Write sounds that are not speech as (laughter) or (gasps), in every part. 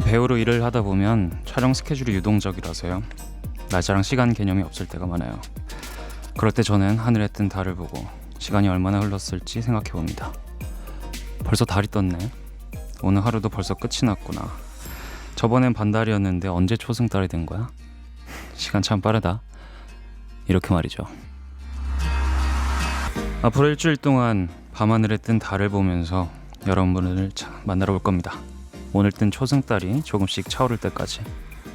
배우로 일을 하다 보면 촬영 스케줄이 유동적이라서요. 날짜랑 시간 개념이 없을 때가 많아요. 그럴 때 저는 하늘에 뜬 달을 보고 시간이 얼마나 흘렀을지 생각해 봅니다. 벌써 달이 떴네. 오늘 하루도 벌써 끝이 났구나. 저번엔 반달이었는데 언제 초승달이 된 거야? 시간 참 빠르다. 이렇게 말이죠. 앞으로 일주일 동안 밤하늘에 뜬 달을 보면서 여러분을 차- 만나러 올 겁니다. 오늘 뜬 초승달이 조금씩 차오를 때까지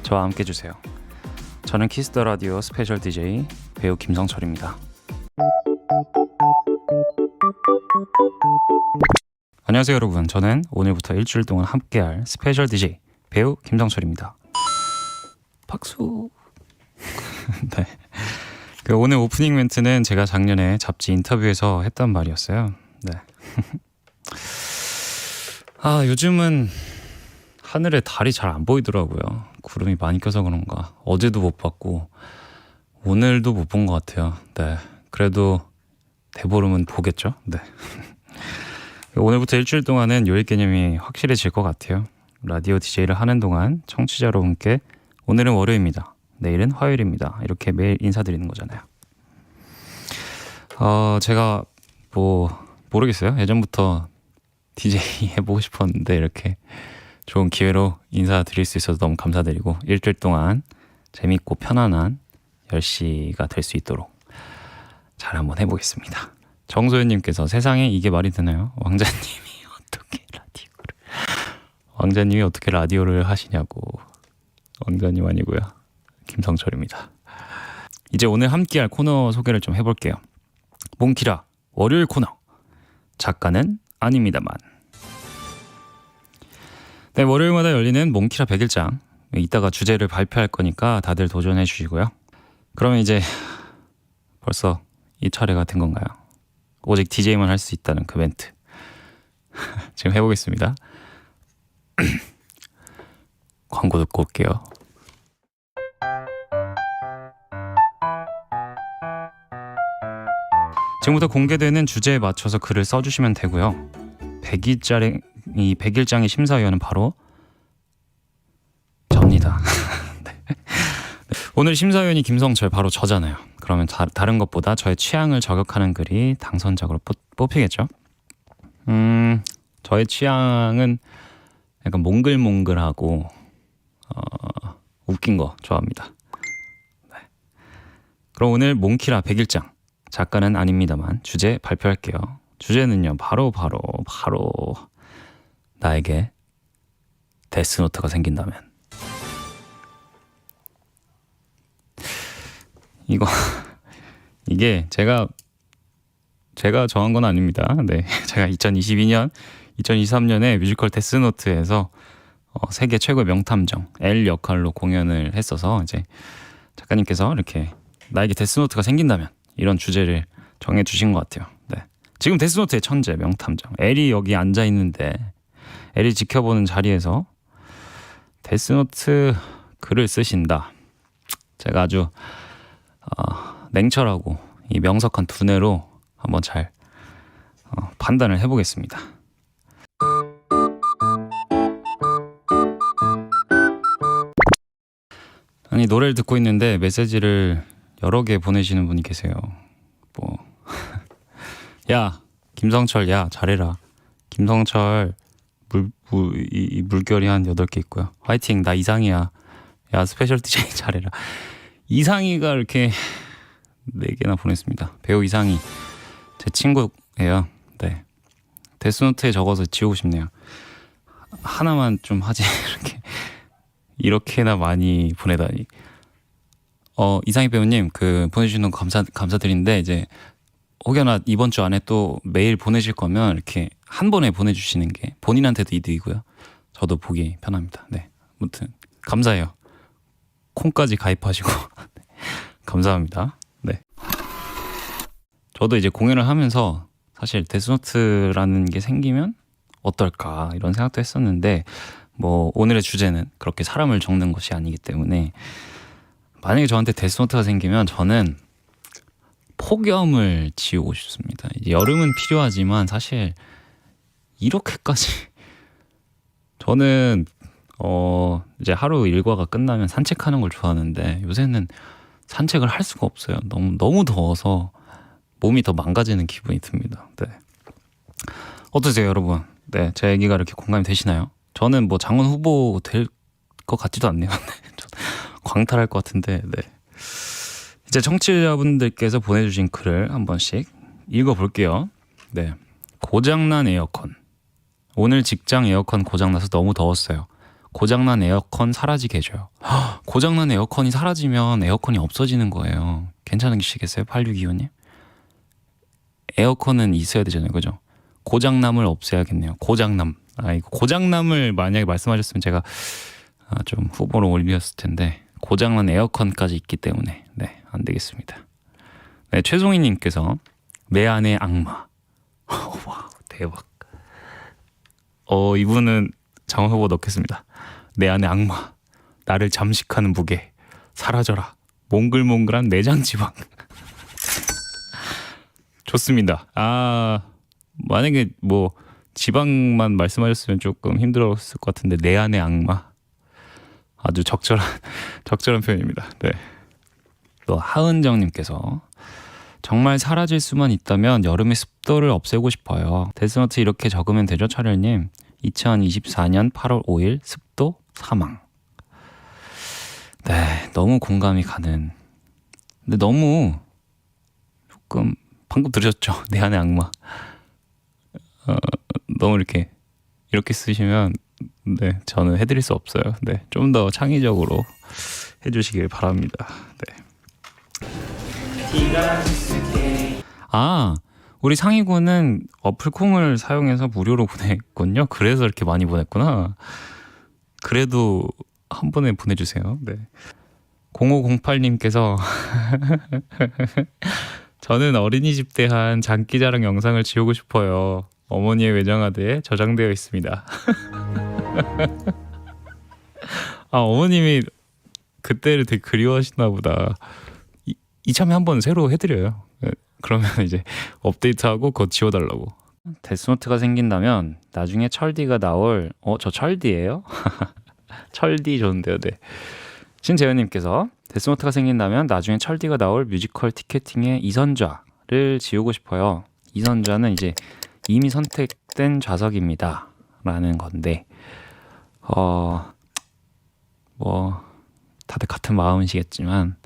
저와 함께 해주세요. 저는 키스터 라디오 스페셜 DJ 배우 김성철입니다. 안녕하세요 여러분. 저는 오늘부터 일주일 동안 함께할 스페셜 DJ 배우 김성철입니다. 박수. (laughs) 네. 그 오늘 오프닝 멘트는 제가 작년에 잡지 인터뷰에서 했던 말이었어요. 네. (laughs) 아 요즘은 하늘에 달이 잘 안 보이더라고요. 구름이 많이 껴서 그런가. 어제도 못 봤고 오늘도 못 본 것 같아요. 네. 그래도 대보름은 보겠죠. 네. (laughs) 오늘부터 일주일 동안은 요일 개념이 확실해질 것 같아요. 라디오 DJ를 하는 동안 청취자 여러분께 오늘은 월요일입니다. 내일은 화요일입니다. 이렇게 매일 인사드리는 거잖아요. 어, 제가 뭐 모르겠어요. 예전부터 DJ 해보고 싶었는데 이렇게 좋은 기회로 인사드릴 수 있어서 너무 감사드리고 일주일 동안 재밌고 편안한 10시가 될 수 있도록 잘 한번 해보겠습니다. 정소연님께서 세상에 이게 말이 되나요? 왕자님이 (laughs) 어떻게 라디오를 왕자님이 어떻게 라디오를 하시냐고 왕자님 아니고요 김성철입니다. 이제 오늘 함께할 코너 소개를 좀 해볼게요. 몽키라 월요일 코너 작가는 아닙니다만 네 월요일마다 열리는 몽키라 100일장 이따가 주제를 발표할 거니까 다들 도전해 주시고요. 그러면 이제 (laughs) 벌써 이 차례가 된 건가요? 오직 DJ만 할 수 있다는 그 멘트 (laughs) 지금 해보겠습니다. (clears throat) 광고 듣고 올게요. 지금부터 공개되는 주제에 맞춰서 글을 써주시면 되고요. 100일짜리 이 100일장의 심사위원은 바로 접니다. (laughs) 네. 오늘 심사위원이 김성철 바로 저잖아요. 그러면 다, 다른 것보다 저의 취향을 저격하는 글이 당선작으로 뽑, 뽑히겠죠. 음, 저의 취향은 약간 몽글몽글하고 어, 웃긴 거 좋아합니다. 네. 그럼 오늘 몽키라 100일장 작가는 아닙니다만 주제 발표할게요. 주제는요. 바로 바로 바로 나에게 데스노트가 생긴다면 이거 (laughs) 이게 제가 제가 정한 건 아닙니다. 네, (laughs) 제가 2022년, 2023년에 뮤지컬 데스노트에서 어, 세계 최고의 명탐정 L 역할로 공연을 했어서 이제 작가님께서 이렇게 나에게 데스노트가 생긴다면 이런 주제를 정해 주신 것 같아요. 네. 지금 데스노트의 천재 명탐정 L이 여기 앉아 있는데 L이 지켜보는 자리에서 데스노트 글을 쓰신다. 제가 아주 어, 냉철하고 이 명석한 두뇌로 한번 잘 어, 판단을 해보겠습니다. 아니 노래를 듣고 있는데 메시지를 여러 개 보내시는 분이 계세요. 뭐, (laughs) 야 김성철 야 잘해라. 김성철 물, 물, 이, 이 물결이 한 8개 있고요. 화이팅 나 이상이야. 야 스페셜 DJ (laughs) 잘해라. 이상이가 이렇게 네 개나 보냈습니다. 배우 이상이 제 친구예요. 네. 데스노트에 적어서 지우고 싶네요. 하나만 좀 하지 (laughs) 이렇게 이렇게나 많이 보내다니. 어 이상희 배우님 그 보내주시는 거 감사 감사드리는데 이제 혹여나 이번 주 안에 또 메일 보내실 거면 이렇게 한 번에 보내주시는 게 본인한테도 이득이고요. 저도 보기 편합니다. 네. 아무튼 감사해요. 콩까지 가입하시고 (laughs) 감사합니다. 네. 저도 이제 공연을 하면서 사실 데스노트라는 게 생기면 어떨까 이런 생각도 했었는데 뭐 오늘의 주제는 그렇게 사람을 적는 것이 아니기 때문에 만약에 저한테 데스노트가 생기면 저는 폭염을 지우고 싶습니다. 여름은 필요하지만 사실 이렇게까지 (laughs) 저는 어 이제 하루 일과가 끝나면 산책하는 걸 좋아하는데 요새는 산책을 할 수가 없어요. 너무 너무 더워서 몸이 더 망가지는 기분이 듭니다. 네. 어떠세요, 여러분? 네, 제 얘기가 이렇게 공감이 되시나요? 저는 뭐 장원 후보 될 것 같지도 않네요. (laughs) 광탈할 것 같은데. 네. 이제 청취자분들께서 보내주신 글을 한 번씩 읽어볼게요. 네, 고장난 에어컨. 오늘 직장 에어컨 고장나서 너무 더웠어요. 고장난 에어컨 사라지게 해줘요. 헉, (gasps) 고장난 에어컨이 사라지면 에어컨이 없어지는 거예요. 괜찮으시겠어요? 8625님? 에어컨은 있어야 되잖아요. 그죠? 고장남을 없애야겠네요. 고장남. 아, 이거 고장남을 만약에 말씀하셨으면 제가 아, 좀 후보로 올렸을 텐데 고장난 에어컨까지 있기 때문에 네, 안 되겠습니다. 네, 최송희 님께서 내 안의 악마. (laughs) 와, 대박. 어, 이분은 장원 후보 넣겠습니다. 내 안의 악마. 나를 잠식하는 무게. 사라져라. 몽글몽글한 내장 지방. (laughs) 좋습니다. 아, 만약에 뭐 지방만 말씀하셨으면 조금 힘들었을 것 같은데 내 안의 악마. 아주 적절한 (laughs) 적절한 표현입니다. 네. 또 하은정 님께서 정말 사라질 수만 있다면 여름의 습도를 없애고 싶어요. 데스노트 이렇게 적으면 되죠, 차렬님? 2024년 8월 5일 습도 사망. 네, 너무 공감이 가는. 근데 너무 조금 방금 들으셨죠? (laughs) 내 안의 악마. 어, 너무 이렇게 이렇게 쓰시면 네, 저는 해드릴 수 없어요. 네, 좀 더 창의적으로 해주시길 바랍니다. 네. 아, 우리 상위군은 어플 콩을 사용해서 무료로 보냈군요. 그래서 이렇게 많이 보냈구나. 그래도 한 번에 보내주세요. 네. 0508님께서 (laughs) 저는 어린이집 때 한 장기자랑 영상을 지우고 싶어요. 어머니의 외장하드에 저장되어 있습니다. (laughs) 아 어머님이 그때를 되게 그리워하시나 보다. 이, 이참에 한번 새로 해드려요. 네, 그러면 (laughs) 이제 업데이트하고 그거 지워달라고. 데스노트가 생긴다면 나중에 철디가 나올 어 저 철디예요? (laughs) 철디 좋은데요, 네. 신재현님께서 데스노트가 생긴다면 나중에 철디가 나올 뮤지컬 티켓팅의 이선좌를 지우고 싶어요. 이선좌는 이제 이미 선택된 좌석입니다. 라는 건데 어, 뭐 다들 같은 마음이시겠지만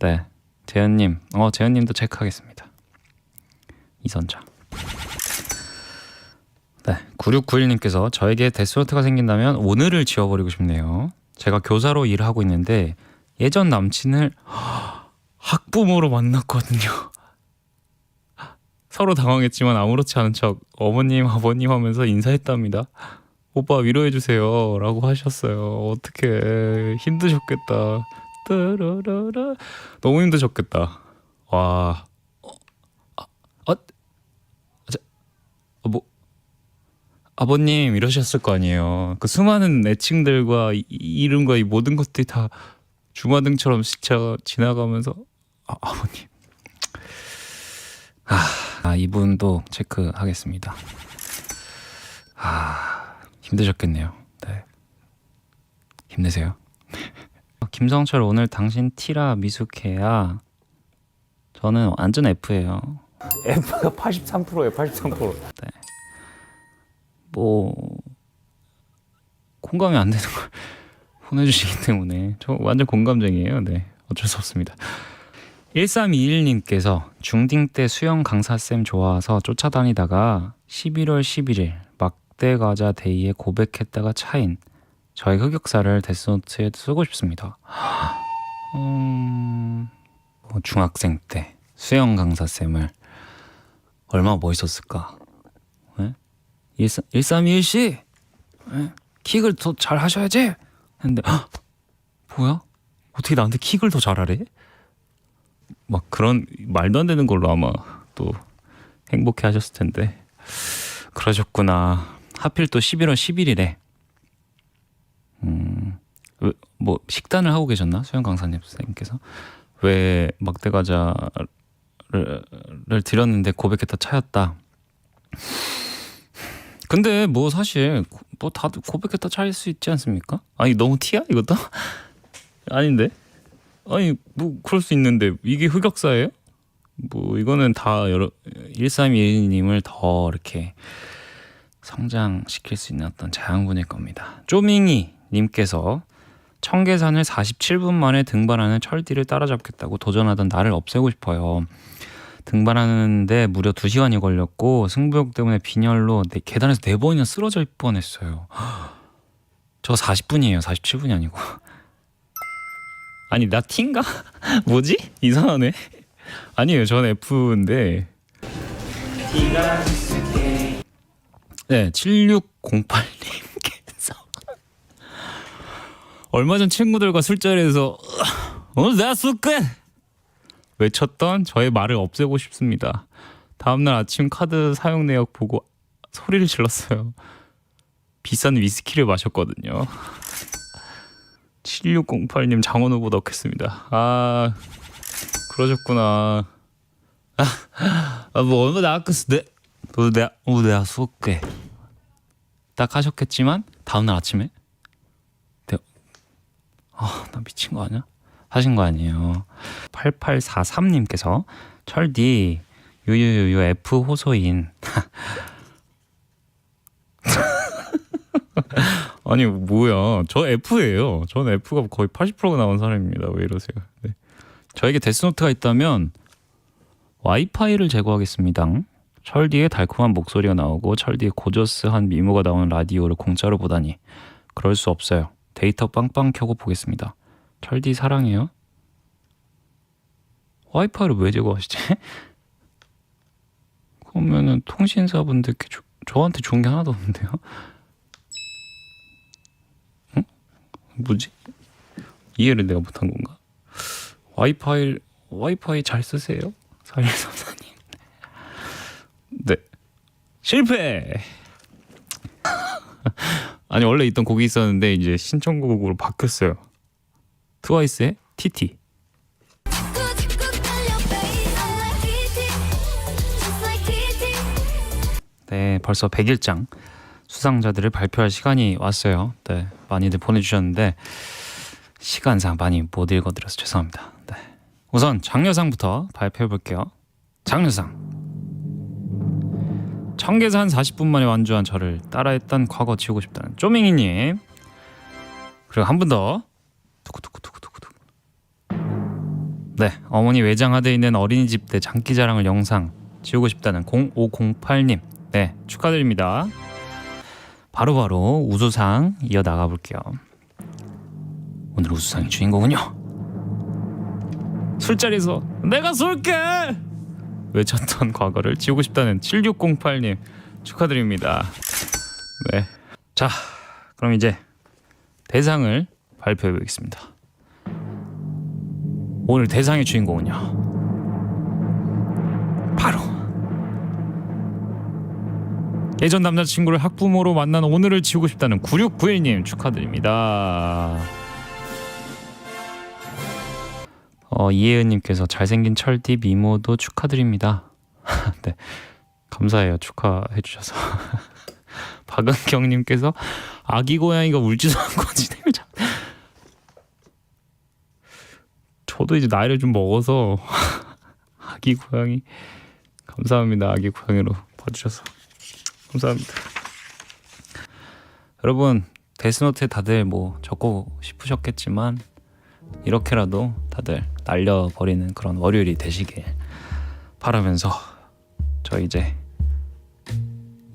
네 재현님 어 재현님도 체크하겠습니다. 이선자. 네 9691님께서 저에게 데스노트가 생긴다면 오늘을 지워버리고 싶네요. 제가 교사로 일을 하고 있는데 예전 남친을 학부모로 만났거든요. 서로 당황했지만 아무렇지 않은 척 어머님 아버님 하면서 인사했답니다. 오빠 위로해 주세요 라고 하셨어요. 어떻게 힘드셨겠다. 따라라라. 너무 힘드셨겠다. 와. 어, 아, 아, 자, 어, 뭐 아버님 이러셨을 거 아니에요. 그 수많은 애칭들과 이, 이름과 이 모든 것들이 다 주마등처럼 스쳐 지나가면서 아, 아버님. 아, 아 이분도 체크하겠습니다. 아. 힘드셨겠네요. 네. 힘내세요. 김성철 오늘 당신 티라 미숙해야 저는 완전 F예요. F가 83%예요. 83%. 네. 뭐 공감이 안 되는 걸 (laughs) 보내주시기 때문에 저 완전 공감쟁이에요. 네. 어쩔 수 없습니다. 1321님께서 중딩 때 수영 강사쌤 좋아서 쫓아다니다가 11월 11일 막대 과자 데이에 고백했다가 차인 저의 흑역사를 데스노트에 쓰고 싶습니다. 음, 뭐 중학생 때 수영 강사 쌤을 얼마나 멋있었을까. 네? 1321 씨! 네? 킥을 더 잘 하셔야지! 했는데, 헉! 뭐야? 어떻게 나한테 킥을 더 잘하래? 막 그런 말도 안 되는 걸로 아마 또 행복해 하셨을 텐데. 그러셨구나. 하필 또 11월 11일에 음, 왜- 뭐 식단을 하고 계셨나? 수영 강사님 선생님께서 왜 막대 과자를 를 드렸는데 고백했다 차였다. 근데 뭐 사실 고- 뭐 다들 고백했다 차일 수 있지 않습니까? 아니 너무 티야 이것도? (laughs) 아닌데? 아니 뭐 그럴 수 있는데 이게 흑역사예요? 뭐 이거는 다 여러 1312님을 더 이렇게 성장시킬 수 있는 어떤 자양분일 겁니다. 쪼밍이 님께서 청계산을 47분 만에 등반하는 철디를 따라잡겠다고 도전하던 나를 없애고 싶어요. 등반하는데 무려 2시간이 걸렸고 승부욕 때문에 빈혈로 네- 계단에서 네 번이나 쓰러질 뻔했어요. 저 40분이에요. 47분이 아니고. 아니 나 T인가? (laughs) 뭐지? 이상하네. 아니에요. 전 F인데. 네, 7608님께서 얼마 전 친구들과 술자리에서 오늘 내가 쏠게 외쳤던 저의 말을 없애고 싶습니다. 다음날 아침 카드 사용 내역 보고 소리를 질렀어요. 비싼 위스키를 마셨거든요. 7608님 장원 후보 넣겠습니다. 아 그러셨구나. 아뭐 얼마 나왔겠어? 네. 너도 내가 어 내가 쏠게. 딱 하셨겠지만 다음날 아침에 네. 아 나 미친 거 아니야? 하신 거 아니에요. 8843님께서 철디 유유유유 F 호소인 (laughs) 아니 뭐야 저 F예요. 저는 F가 거의 80%가 나온 사람입니다. 왜 이러세요? 네. 저에게 데스노트가 있다면 와이파이를 제공하겠습니다. 철디의 달콤한 목소리가 나오고 철디의 고저스한 미모가 나오는 라디오를 공짜로 보다니 그럴 수 없어요. 데이터 빵빵 켜고 보겠습니다. 철디 사랑해요. 와이파이를 왜 제공하시지? (laughs) 그러면은 통신사분들께 조, 저한테 좋은 게 하나도 없는데요. 응? 뭐지? 이해를 내가 못한 건가? 와이파이 와이파이 잘 쓰세요? 4134님. (laughs) 네. 실패. (laughs) 아니 원래 있던 곡이 있었는데 이제 신청곡으로 바뀌었어요. 트와이스의 TT. 네, 벌써 100일장 수상자들을 발표할 시간이 왔어요. 네, 많이들 보내주셨는데 시간상 많이 못 읽어드려서 죄송합니다. 네. 우선 장려상부터 발표해 볼게요. 장려상. 청계산 40분 만에 완주한 저를 따라했던 과거 지우고 싶다는 쪼맹이님. 그리고 한 분 더. 두구두구두구두구. 네, 어머니 외장하드에 있는 어린이집 때 장기자랑을 영상 지우고 싶다는 0508님. 네, 축하드립니다. 바로바로 우수상 이어 나가 볼게요. 오늘 우수상의 주인공은요. 술자리에서 내가 쏠게 외쳤던 (laughs) 과거를 지우고 싶다는 7608님 축하드립니다. 네. 자, 그럼 이제 대상을 발표해 보겠습니다. 오늘 대상의 주인공은요. 바로 예전 남자친구를 학부모로 만난 오늘을 지우고 싶다는 9691님 축하드립니다. 어, 이혜은님께서 잘생긴 철디 미모도 축하드립니다. (laughs) 네, 감사해요. 축하해 주셔서. (laughs) 박은경님께서 아기 고양이가 울지도 않고 진행을 잘. 저도 이제 나이를 좀 먹어서 (laughs) 아기 고양이 감사합니다. 아기 고양이로 봐주셔서 감사합니다. 여러분 데스노트에 다들 뭐 적고 싶으셨겠지만 이렇게라도 다들 날려버리는 그런 월요일이 되시길 바라면서 저 이제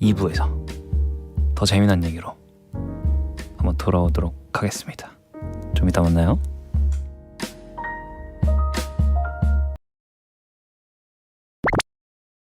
2부에서 더 재미난 얘기로 한번 돌아오도록 하겠습니다. 좀 이따 만나요.